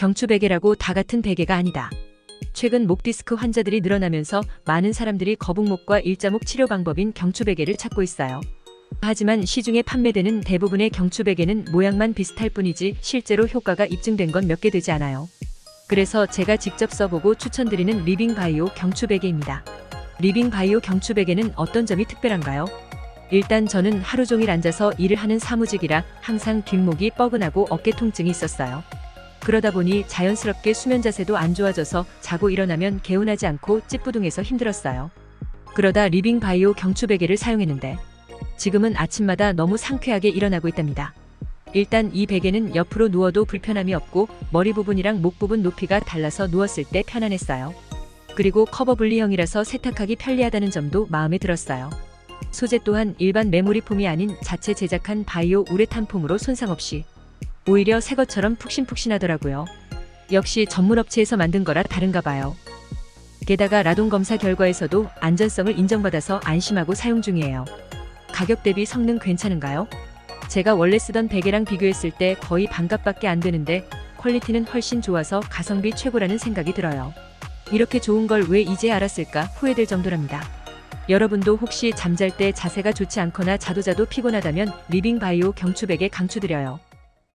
경추 베개라고 다 같은 베개가 아니다. 최근 목 디스크 환자들이 늘어나면서 많은 사람들이 거북목과 일자목 치료 방법인 경추 베개를 찾고 있어요. 하지만 시중에 판매되는 대부분의 경추 베개는 모양만 비슷할 뿐이지 실제로 효과가 입증된 건 몇 개 되지 않아요. 그래서 제가 직접 써보고 추천드리는 리빙 바이오 경추 베개입니다. 리빙 바이오 경추 베개는 어떤 점이 특별한가요? 일단 저는 하루 종일 앉아서 일을 하는 사무직이라 항상 뒷목이 뻐근하고 어깨 통증이 있었어요. 그러다 보니 자연스럽게 수면 자세도 안 좋아져서 자고 일어나면 개운하지 않고 찌뿌둥해서 힘들었어요. 그러다 리빙 바이오 경추 베개를 사용했는데 지금은 아침마다 너무 상쾌하게 일어나고 있답니다. 일단 이 베개는 옆으로 누워도 불편함이 없고 머리 부분이랑 목 부분 높이가 달라서 누웠을 때 편안했어요. 그리고 커버 분리형이라서 세탁하기 편리하다는 점도 마음에 들었어요. 소재 또한 일반 메모리 폼이 아닌 자체 제작한 바이오 우레탄 폼으로 손상 없이 오히려 새 것처럼 푹신푹신하더라고요. 역시 전문 업체에서 만든 거라 다른가 봐요. 게다가 라동 검사 결과에서도 안전성을 인정받아서 안심하고 사용 중이에요. 가격 대비 성능 괜찮은가요? 제가 원래 쓰던 베개랑 비교했을 때 거의 반값밖에 안 되는데 퀄리티는 훨씬 좋아서 가성비 최고라는 생각이 들어요. 이렇게 좋은 걸 왜 이제 알았을까 후회될 정도랍니다. 여러분도 혹시 잠잘 때 자세가 좋지 않거나 자도 자도 피곤하다면 리빙 바이오 경추 베개 강추드려요.